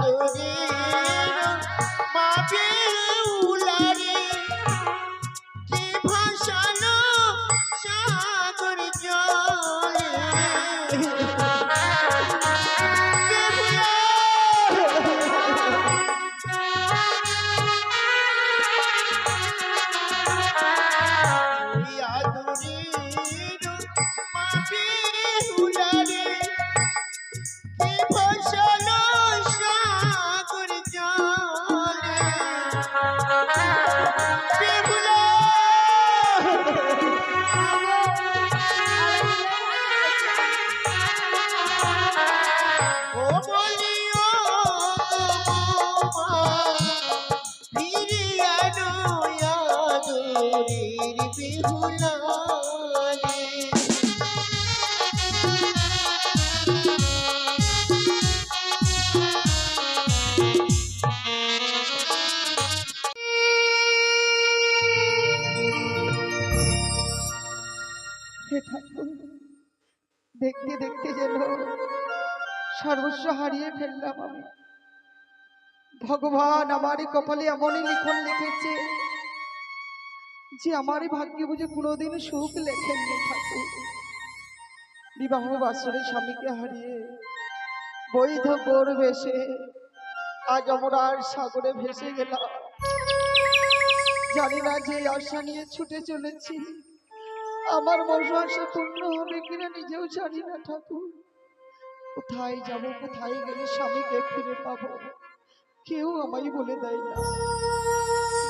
Madhuri ও বলিও ভগবান, আমারই কপালে এমনই লিখন লিখেছে যে আমারই ভাগ্যে বুঝে কোনোদিন সুখ লেখেননি ঠাকুর। বিবাহ বাসরে স্বামীকে হারিয়ে বৈধ বোর ভেসে আজ আমরা সাগরে ভেসে গেলাম। জানি না যে আশা নিয়ে ছুটে চলেছি। আমার আশা পূর্ণ হবে কিনা নিজেও জানি না ঠাকুর। কোথায় যাব, কোথায় গেলে স্বামীকে ফিরে পাবো? কেউ আমায় বলে দেয় না।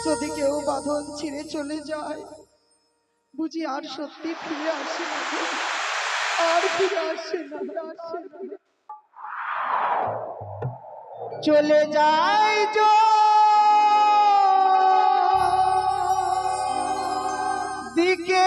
যদি কেউ বাঁধন ছিঁড়ে চলে যায়, বুঝি আর সত্যি ফিরে আসে না। আর ফিরে আসে না চলে যায় যো। দিকে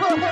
বলো না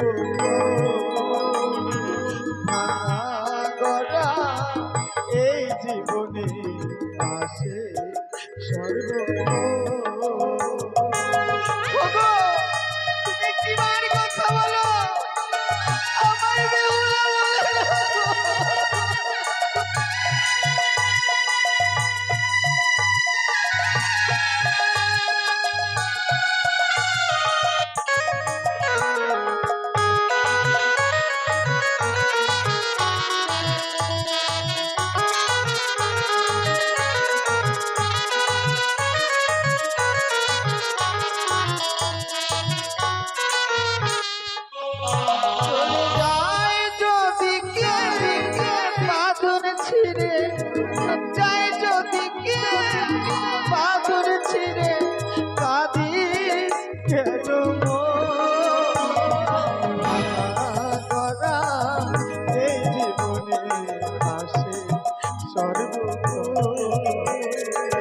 Oh,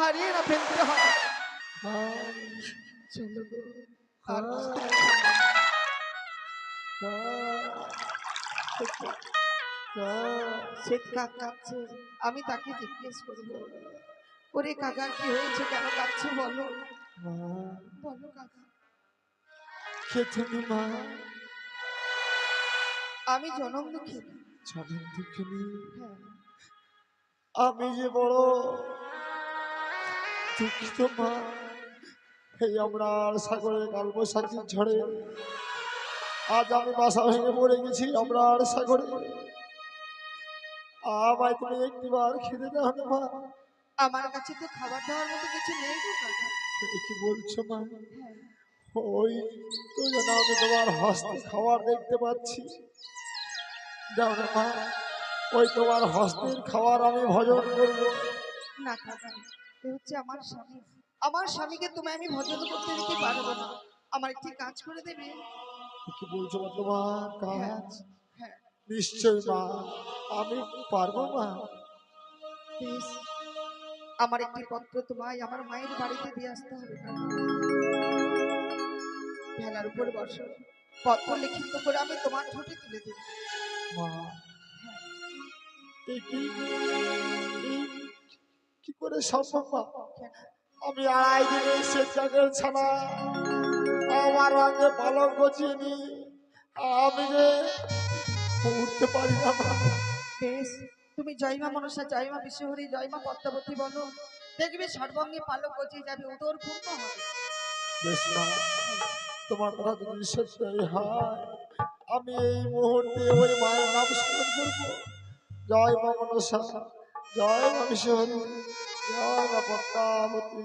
হারিয়ে না ফেলতে হয়। চলো গো, আর সে কাঁদছে আমি তাকে জিজ্ঞেস করব ওরে কাকা কি হয়েছে কেন কাঁদছো বলো? বলো কাকা। মা। আমি জনম দুঃখী জনম দুঃখিনী। হ্যাঁ। আমি যে বড় দুঃখিত মা এই আমরা সাগরে কালবৈশাখী ঝড়ে। আজ আমি বাসা ভেঙে পড়ে গেছি আমরা সাগরে। আমায় তুমি একটিবার খেতে দাও না মা। আমার কাছে তো খাবার দাওয়ার মতো কিছু নেই কি বলছো মা? হ্যাঁ। ওই তো যেন আমি তোমার হস্তে খাবার দেখতে পাচ্ছি। যাও না মা ওই তোমার হস্তের খাবার আমি ভজন করব। না এ হচ্ছে আমার স্বামী। আমার স্বামীকে তুমি আমি ভজন করতে দিতে পারব না। আমার একটি কাজ করে দেবে। কি বলছো মা তোমার কাজ? হ্যাঁ নিশ্চয় মা। আমি পারব মা। আমার একটি পত্র তোমায় আমার মায়ের বাড়িতে দিয়ে আসতে হবে। ভেলার উপর বসো। পত্র লিখিত করে আমি তোমার ঠোঁটে তুলে দেব। মা এ কি করে সম্ভব? আমি আড়াই দিনে সে চাকর ছাড়া আমার রঙে পালক গছিয়ে নি আমি যে বুঝতে পারি না বেশ তুমি জয়মা মনসা জয়মা বিশ্বহরি জয়মা পদ্মাবতী বলো। দেখবে সর্বঙ্গে পালক গজিয়ে যাবে উদর পূর্ণ হবে। বেশ মা তোমার কথা যদি সত্যি হয় আমি এই মুহূর্তে ওই মায়ের নাম স্মরণ করব। জয় মা মনসা। জয় বিশ্বহরি জয় পদ্মাবতী।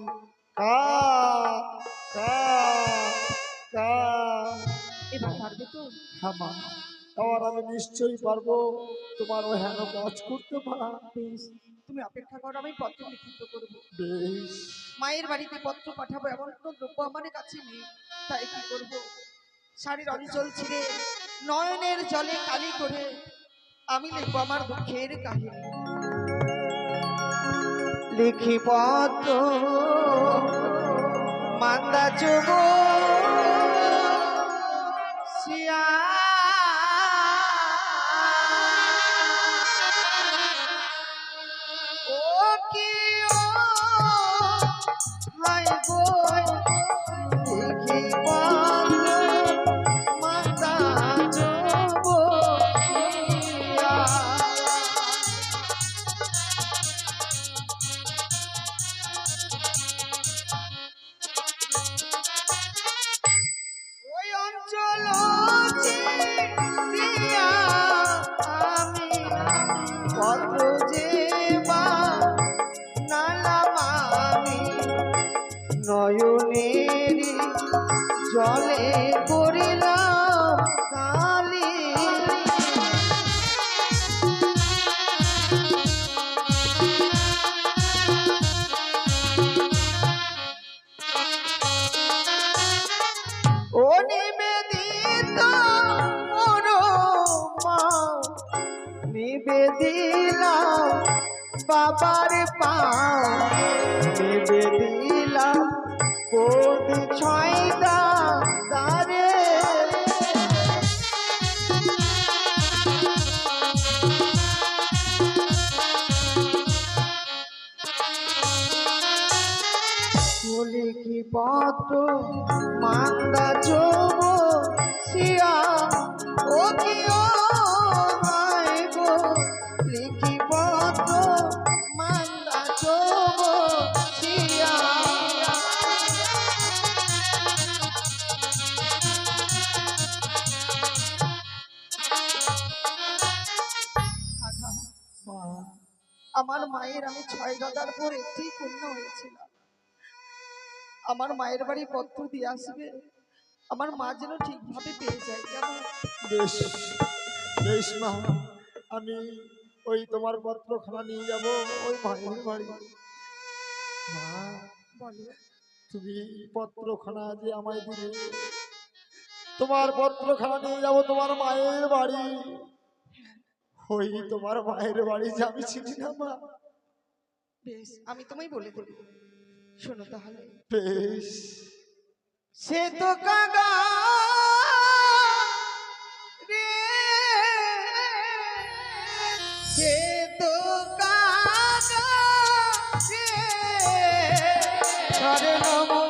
কা কা কা। এবার পারবে তো? হ্যাঁ মা এবার আমি নিশ্চয়ই পারব। তোমার ওই হেন কাজ করতে বেশ তুমি অপেক্ষা করো আমি পত্র লিখিত করব। বেশ। মায়ের বাড়িতে পত্র পাঠাবো এমন কোনো দ্রব্য আমার কাছে নেই। তাই কি করব? শাড়ির অঞ্চল ছিঁড়ে নয়নের জলে কালি করে। আমি লিখব আমার দুঃখের কাহিনী। লিখি পত্র মান্দা চুব শিয়া পত্র মান্দা যোগ শিয়া, ও কি গো? লিখি পত্র, মান্দা যোগ শিয়া। আমার মায়ের আমি ছয় দাদার পর একটি কন্যা হয়েছিলাম। আমার মায়ের বাড়ি পত্র দিয়ে আসবে। আমার মা যেন ঠিকভাবে পেয়ে যায়। কেমন বেশ বেশ মা আমি ওই তোমার পত্রখানা নিয়ে যাব ওই মায়ের বাড়ি। মা বলো। তুমি পত্রখানা যে আমায় দিলে তোমার পত্রখানা নিয়ে যাব তোমার মায়ের বাড়ি। ওই তোমার মায়ের বাড়ি যে আমি চিনি না মা। বেশ আমি তোমায় বলে দেব। শোনো তাহলে। বেশ। সে তো কাগা রে। সে তো কাগা রে। নম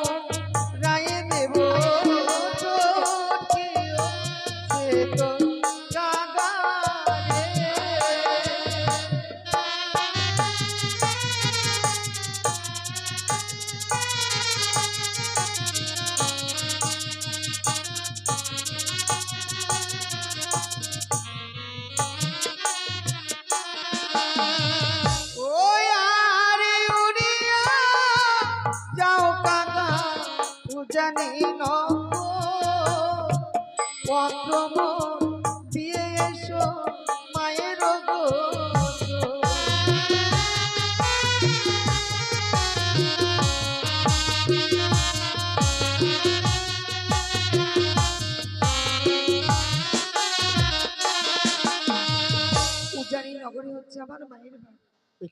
মায়ের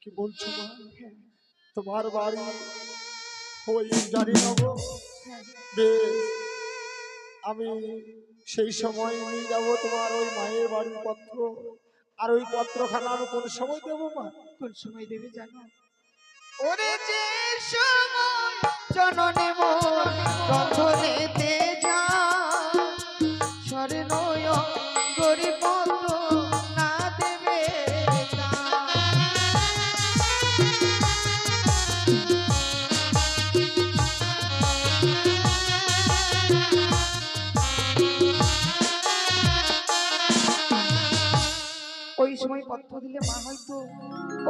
কি বলছো মা তোমার বাড়ি ওই হ্যাঁ বেশ, আমি সেই সময় নিয়ে যাব তোমার ওই মায়ের বাড়ির পত্র। আর ওই পত্রখানা আমি কোন সময় দেবো, মা? কোন সময় দেবে জানো? ওরে যে সময় জননে মোর রথনেতে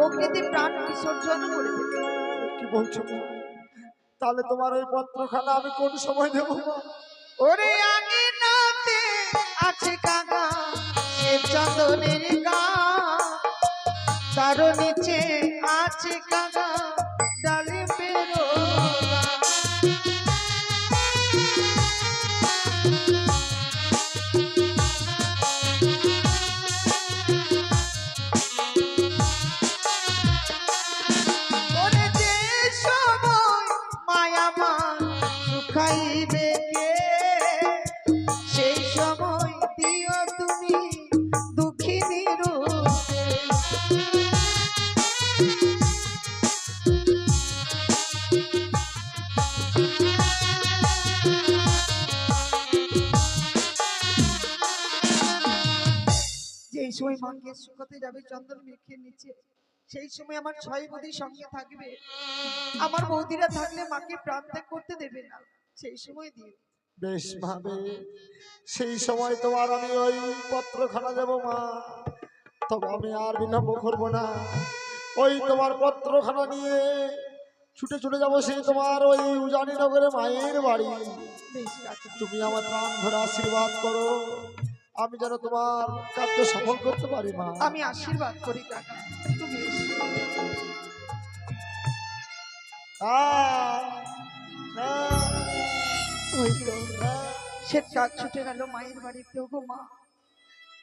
অগ্নিতে প্রাণ বিসর্জন করে দেবে। কি বলছো? তাহলে তোমার ওই পত্রখানা আমি কোন সময় দেব? ওরে আগে নাতে আছে কাকা সে চন্দনের গা। তার নিচে আছে কাকা মাকে শুকাতে যাবে চন্দন মেখে নিচে। সেই সময় আমার ছয় বৌদির সঙ্গে থাকবে। আমার বৌদিরা থাকলে মাকে প্রাণ ত্যাগ করতে দেবে না। সেই সময় দিয়ে বেশ ভাবে সেই সময় তোমার আমি ওই পত্রখানা দেব মা। তবে আমি আর বিলম্ব করব না। ওই তোমার পত্রখানা নিয়ে ছুটে ছুটে যাব সেই তোমার ওই উজানি নগরে মায়ের বাড়ি। তুমি আমার প্রাণ ভরে আশীর্বাদ করো। আমি যেন তোমার কার্য সফল করতে পারি মা। আমি আশীর্বাদ করি কাকা। তুমি। সে কাক ছুটে গেল মায়ের বাড়িতে গো মা।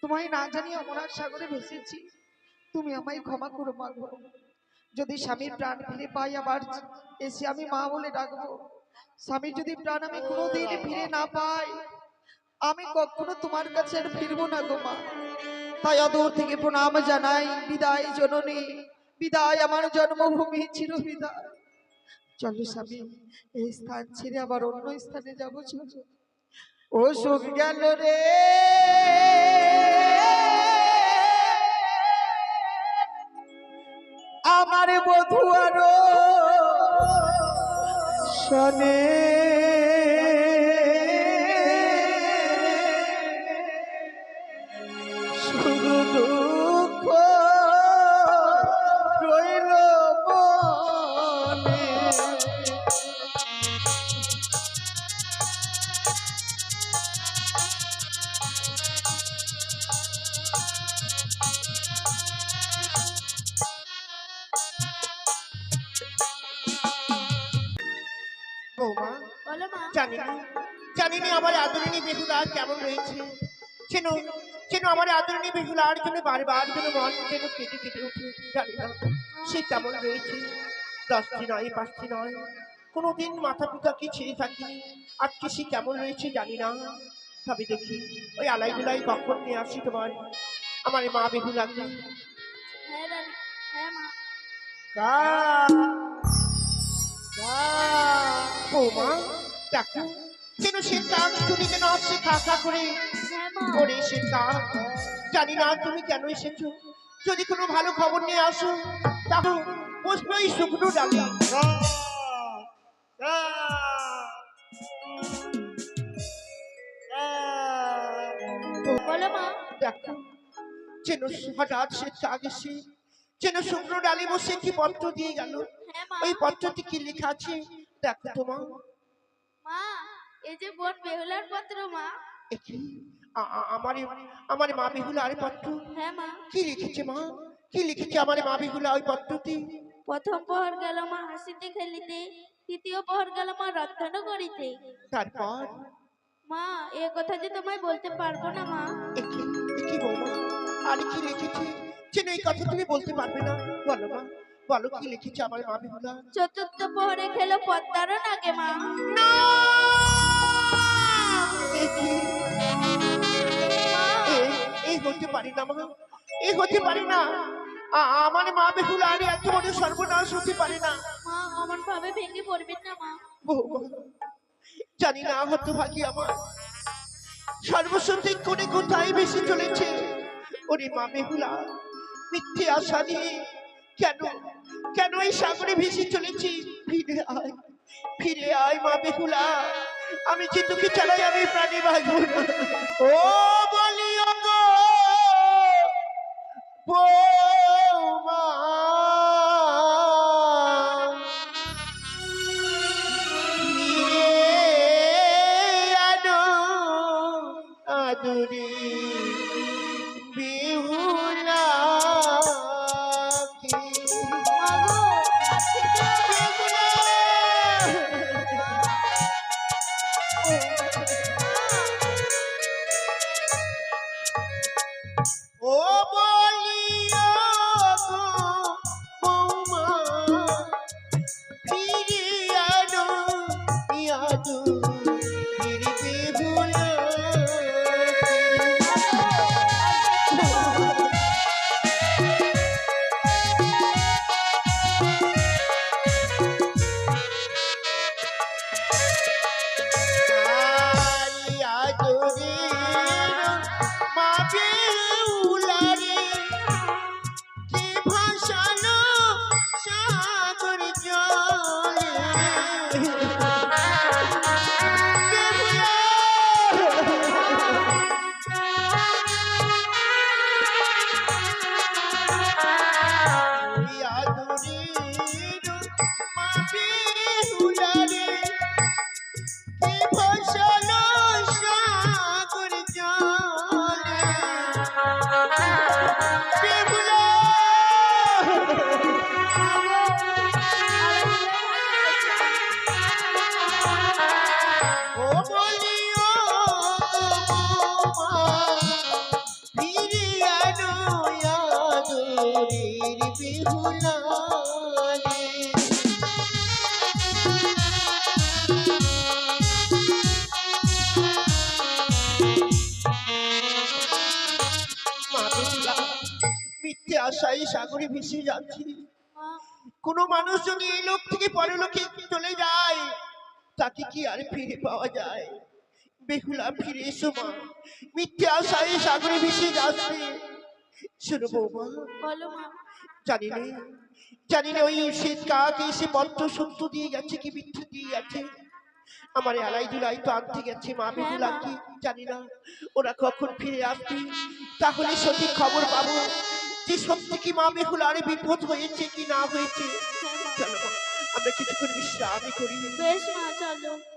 তোমায় না জানি অমরার সাগরে ভেসেছি। তুমি আমায় ক্ষমা করো মা গো। যদি স্বামীর প্রাণ ফিরে পাই আবার এসে আমি মা বলে ডাকবো। স্বামীর যদি প্রাণ আমি কোনোদিন ফিরে না পাই আমি কখনো তোমার কাছে আর ফিরবো না গো মা। তাই অদূর থেকে প্রণাম জানাই, বিদায় জননী, বিদায় আমার জন্মভূমি চির বিদায় চলো স্বামী, এই স্থান ছেড়ে আবার অন্য স্থানে যাব, চলো। ও সুখ গেল রে। আমার বধুয়ার শনে। জানি না জানি না আমার আদরিনী বেহুলা কেমন রয়েছে। চেন চেন আমার আদরিনী বেহুলা আর জন্য বারবার যেন মন যেন কেটে কেটে উঠে জানি না সে কেমন রয়েছে। দশটি নয় পাঁচটি নয় কোনোদিন মাথা পিতাকে ছেড়ে থাকিনি আজকে সে কেমন রয়েছে জানি না। তবে দেখি ওই আলাইগুলাই কখন নিয়ে আসি তোমার আমার মা বেহুলাকে। হ্যাঁ রানী। হ্যাঁ মা কা কা দেখো। যেন সে কাক তুমি যেন আসছে খা খা করে ওরে সে কাক জানি না তুমি কেন এসেছ। যদি কোনো ভালো খবর নিয়ে আসো তাহলে ওই শুকনো ডালে। বলো মা। দেখো। যেন হঠাৎ সে কাক এসে যেন শুকনো ডালে বসে কি পত্র দিয়ে গেল। হ্যাঁ ওই পত্রটি কি লেখা আছে? দেখো তোমার এই যে বোন বেহুলার পত্র মা। আমার আমার মা বেহুলার পত্র। হ্যাঁ মা। কি লিখেছে মা? কি লিখেছে আমার মা বেহুলা ওই পত্রটি? প্রথম প্রহর গেল মা হাসিতে খেলিতে দ্বিতীয় প্রহর গেল মা রন্ধন করিতে। তারপর? মা এ কথা যে তোমায় বলতে পারব না মা। একি বৌমা? আর কি লিখেছে? যেন এই কথা তুমি বলতে পারবে না। বলো মা। বলো কি লিখেছে আমার মা বেহুলা? চতুর্থ প্রহরে খেলো পদ্মারও নাগে মা। একি মা এ- এই হতে পারি না মা এই হতে পারি না। আমার মা বেহুলা আর এত বড় সর্বনাশ হতে পারে না। মা অমন ভাবে ভেঙে পড়বেন না মা। বৌমা জানি না হতভাগী আমার সর্বসন্ধিক কোণে কোথায় বেশি চলেছে। ওরে মা বেহুলা মিথ্যে আশা নিয়ে কেন কেন এই সাগরে ভেসে চলেছি ফিরে আয় ফিরে আয় মা বেহুলা। আমি চিন্তুকে চালাই আমি প্রাণী বাঁচব ও বলি গো বৌমা। আশায় সাগরে ভেসে যাচ্ছি। কোনো মানুষ যদি এই লোক থেকে পরলোকে চলে যায় তাকে কি আর ফিরে পাওয়া যায়? বেহুলা ফিরে এসো মা। মিথ্যে আশায় সাগরে ভেসে যাচ্ছে। শোনো বৌমা। মা। জানি না জানি না ওই শীত কাক এসে পত্র সত্য দিয়ে গেছে কি মিথ্যে দিয়ে গেছে। আমার আলাই দুলাই তো আনতে গেছে মা বেহুলা কি জানি না। ওরা কখন ফিরে আসবে তাহলে সঠিক খবর পাবো। যে সত্যি কি মা আরে বিপদ হয়েছে কি না হয়েছে? হ্যাঁ আমরা কিছুক্ষণ বিশ্রামই করি। বেশ মা, চলো।